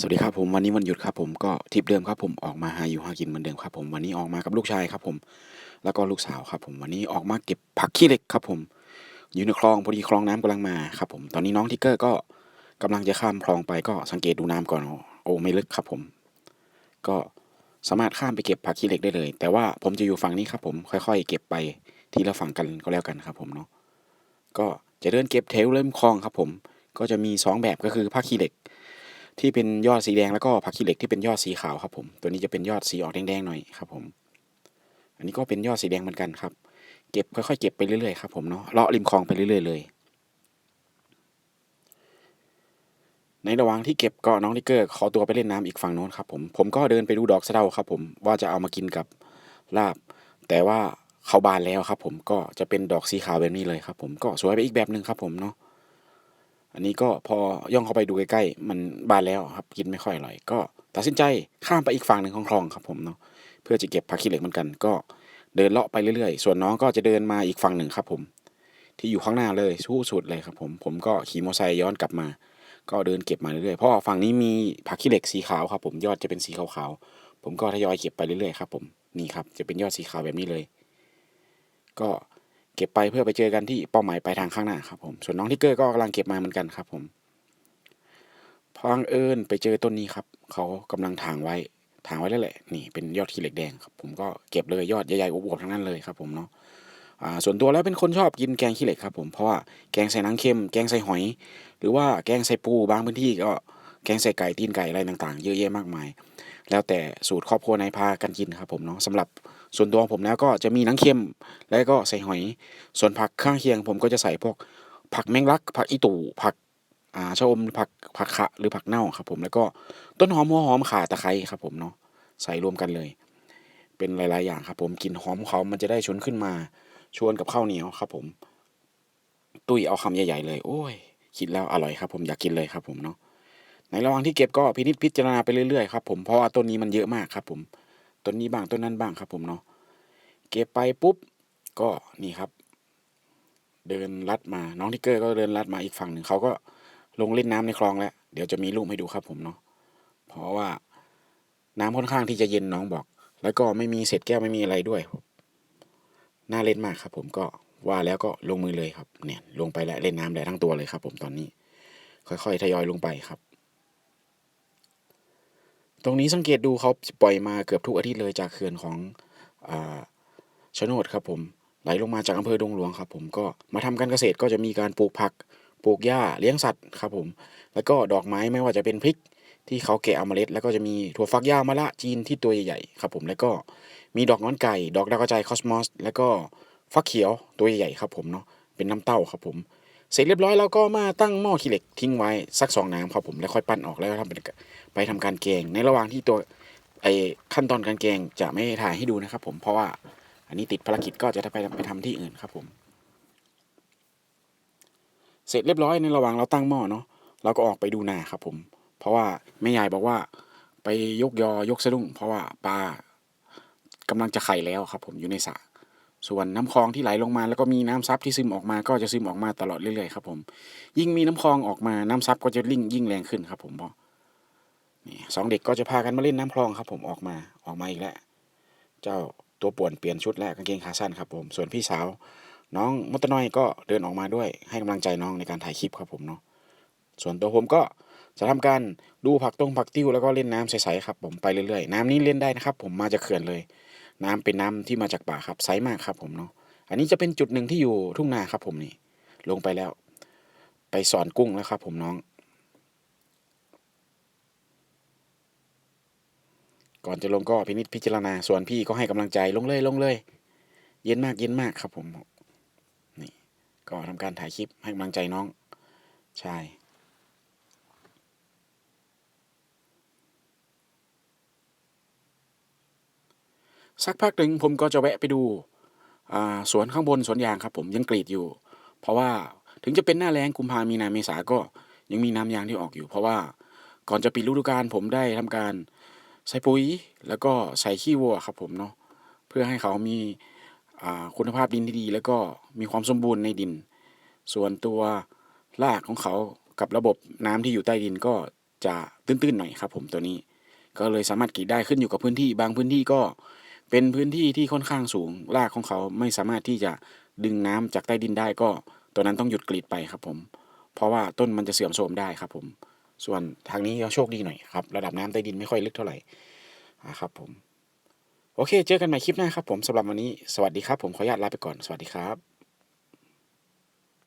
สวัสดีครับผมวันนี้วันหยุดครับผมก็ทิปเดิมครับผมออกมาหาอยู่หากินเหมือนเดิมครับผมวันนี้ออกมากับลูกชายครับผม แล้วก็ลูกสาวครับผมวันนี้ออกมาเก็บผักขี้เหล็กครับผมอยู่ในคลองพอดีคลองน้ำกำลังมาครับผมตอนนี้น้องทิกเกอร์ก็กำลังจะข้ามคลองไปก็สังเกตดูน้ำก่อนโอ้ไม่ลึกครับผม ก็สามารถข้ามไปเก็บผักขี้เหล็กได้เลย แต่ว่าผมจะอยู่ฝั่งนี้ครับผมค่อย ๆ เก็บไปทีละฝั่งกันก็แล้วกันครับผมเนาะก็จะเดินเก็บแถวเริ่มคลองครับผม ก็จะมีสองแบบก็คือผักขี้เหล็ก ที่เป็นยอดสีแดงแล้วก็ผักขี้เหล็กที่เป็นยอดสีขาวครับผม ตัวนี้จะเป็นยอดสีออกแดงๆหน่อยครับผม อันนี้ก็เป็นยอดสีแดงเหมือนกันครับ เก็บค่อยๆเก็บไปเรื่อยๆครับผมเนาะเลาะริมคลองไปเรื่อยๆเลยในระหว่างที่เก็บก็น้องทิกเกอร์ขอตัวไปเล่นน้ำอีกฝั่งโน้นครับผมผมก็เดินไปดูดอกสะเดาครับ ผมว่าจะเอามากินกับลาบ แต่ว่าเขาบานแล้วครับ ผมก็จะเป็นดอกสีขาวแบบนี้เลยครับ ผมก็สวยไปอีกแบบหนึ่งครับผมเนาะ อันนี้ก็พอย่องเข้าไปดูใกล้ๆมันบานแล้วครับกินไม่ค่อยอร่อย ก็ตัดสินใจข้ามไปอีกฝั่งหนึ่งของคลองครับผมเนาะเพื่อจะเก็บผักขี้เหล็กเหมือนกัน ก็เดินเลาะไปเรื่อยๆ ส่วนน้องก็จะเดินมาอีกฝั่งหนึ่งครับผม ที่อยู่ข้างหน้าเลยสู้สุดเลยครับผมผมก็ขี่มอเตอร์ไซค์ย้อนกลับมา ก็เดินเก็บมาเรื่อยๆเพราะฝั่งนี้มีผักขี้เหล็กสีขาวครับผมยอดจะเป็นสีขาวๆผมก็ทยอยเก็บไปเรื่อยๆครับผมนี่ครับจะเป็นยอดสีขาวแบบนี้เลย ก็ เก็บไปเพื่อไปเจอกันที่เป้าหมายปลายทางข้างหน้าครับผม ส่วนน้องทิกเกอร์ก็กำลังเก็บมาเหมือนกันครับผมพอบังเอิญไปเจอต้นนี้ครับ เขากำลังถางไว้ถางไว้แล้วแหละ นี่เป็นยอดขี้เหล็กแดงครับ ผมก็เก็บเลยยอดใหญ่ๆอวบๆทั้งนั้นเลยครับผมเนาะอ่าส่วนตัวแล้วเป็นคนชอบกินแกงขี้เหล็กครับผมเพราะว่าแกงใส่นังเค็ม แกงใส่หอย หรือว่าแกงใส่ปูบางพื้นที่ก็แกงใส่ไก่ตีนไก่อะไรต่างๆ เยอะแยะมากมาย แล้วแต่สูตรครอบครัวในพากันกินครับผมเนาะสำหรับส่วนตัวของผมแล้วก็จะมีนังเค็มแล้วก็ใส่หอย ส่วนผักข้างเคียงผมก็จะใส่พวก ผักแมงลัก ผักอีตู่ผักอ่าชะอมผักผักขะหรือผักเน่าครับผมแล้วก็ต้นหอมหัวหอมข่าตะไคร้ครับผมเนาะใส่รวมกันเลย เป็นหลาย ๆ อย่างครับผมกลินหอมเขามันจะได้ชวนขึ้นมาชวนกับข้าวเหนียวครับผม ตุ้ยเอาคำใหญ่ ๆ เลย โอ้ย คิดแล้วอร่อยครับผมอยากกินเลยครับผมเนาะในระหว่างที่เก็บก็พินิจพิจารณาไปเรื่อยๆครับผมเพราะว่าต้นนี้มันเยอะมากครับผม ต้นนี้บ้างต้นนั้นบ้างครับผมเนาะเก็บไปปุ๊บก็นี่ครับ เดินลัดมาน้องทิกเกอร์ก็เดินลัดมาอีกฝั่งหนึ่งเขาก็ลงเล่นน้ำในคลองแล้ว เดี๋ยวจะมีรูปให้ดูครับผมเนาะเพราะว่าน้ำค่อนข้างที่จะเย็นน้องบอก แล้วก็ไม่มีเศษแก้วไม่มีอะไรด้วยน่าเล่นมากครับ ผมก็ว่าแล้วก็ลงมือเลยครับ เนี่ยลงไปแล้วเล่นน้ำได้ทั้งตัวเลยครับ ผมตอนนี้ ค่อยๆทยอยลงไปครับ ตรงนี้สังเกตดูเขาปล่อยมาเกือบทุกอาทิตย์เลยจากเขื่อนของอชโนดครับผมไหลลงมาจากอำเภอดงหลวงครับ ผมก็มาทำการเกษตรก็จะมีการปลูกผักปลูกหญ้าเลี้ยงสัตว์ครับผม แล้วก็ดอกไม้ไม่ว่าจะเป็นพริกที่เขาแกะเอาเมล็ด แล้วก็จะมีถั่วฟักยาวมะละจีนที่ตัวใหญ่ๆครับผมแล้วก็มีดอกน้อนไก่ ดอกดาวกระจายคอสมอส แล้วก็ฟักเขียวตัวใหญ่ๆครับผมเนาะเป็นน้ำเต้าครับผม เสร็จเรียบร้อยแล้วก็มาตั้งหม้อขี้เหล็กทิ้งไว้สักสองน้ำครับผมแล้วค่อยปั้นออกแล้วทำเป็นไปทำการแกง ในระหว่างที่ตัวไอขั้นตอนการแกงจะไม่ถ่ายให้ดูนะครับ ผมเพราะว่าอันนี้ติดภารกิจก็จะไปไปทำที่อื่นครับผม เสร็จเรียบร้อยในระหว่างเราตั้งหม้อเนาะเราก็ออกไปดูนาครับผม เพราะว่าแม่ยายบอกว่า ไปยกยอยกสะดุ้งเพราะว่าปลากำลังจะไข่แล้วครับ ผมอยู่ในสระ ส่วนน้ำคลองที่ไหลลงมาแล้วก็มีน้ำซับที่ซึมออกมาก็จะซึมออกมาตลอดเรื่อยๆครับผม ยิ่งมีน้ำคลองออกมาน้ำซับก็จะลิ่งยิ่งแรงขึ้นครับผมเพราะนี่สองเด็กก็จะพากันมาเล่นน้ำคลองครับผมออกมาออกมาอีกแล้วเจ้าตัวป่วนเปลี่ยนชุดแล้วกางเกงขาสั้นครับผม ส่วนพี่สาว น้องมดตน้อยก็เดินออกมาด้วยให้กำลังใจน้องในการถ่ายคลิปครับผมเนาะส่วนตัวผมก็จะทำการดูผักตรงผักติ้วแล้วก็เล่นน้ำใสๆครับผมไปเรื่อยๆ น้ำนี้เล่นได้นะครับ ผมมาจากเขื่อนเลย น้ำเป็นน้ำที่มาจากป่าครับใสมากครับผมเนาะอันนี้จะเป็นจุดหนึ่งที่อยู่ทุ่งนาครับผมนี่ลงไปแล้ว ไปสอนกุ้งแล้วครับผมน้อง ก่อนจะลงก็พินิจพิจารณาส่วนพี่ก็ให้กำลังใจลงเลยลงเลย เย็นมากเย็นมากครับผมนี่ก็ทำการถ่ายคลิปให้กำลังใจน้อง ใช่ สักพักหนึ่งผมก็จะแวะไปดูสวนข้างบนสวนยางครับ ผมยังกรีดอยู่ เพราะว่าถึงจะเป็นหน้าแล้งกุมภามีนาเมษาก็ยังมีน้ำยางที่ออกอยู่ เพราะว่าก่อนจะปิดฤดูกาลผมได้ทำการใส่ปุ๋ย แล้วก็ใส่ขี้วัวครับผมเนาะเพื่อให้เขามีคุณภาพดินที่ดี แล้วก็มีความสมบูรณ์ในดิน ส่วนตัวรากของเขากับระบบน้ำที่อยู่ใต้ดินก็จะตื้นๆหน่อยครับ ผมตัวนี้ ก็เลยสามารถกรีดได้ขึ้นอยู่กับพื้นที่ บางพื้นที่ก็ เป็นพื้นที่ที่ค่อนข้างสูงรากของเขาไม่สามารถที่จะดึงน้ำจากใต้ดินได้ก็ตัวนั้นต้องหยุดกรีดไปครับผม เพราะว่าต้นมันจะเสื่อมโทรมได้ครับผม ส่วนทางนี้ก็โชคดีหน่อยครับ ระดับน้ำใต้ดินไม่ค่อยลึกเท่าไหร่ครับผม โอเค เจอกันใหม่คลิปหน้าครับผมสำหรับวันนี้ สวัสดีครับผมขออนุญาตลาไปก่อน สวัสดีครับ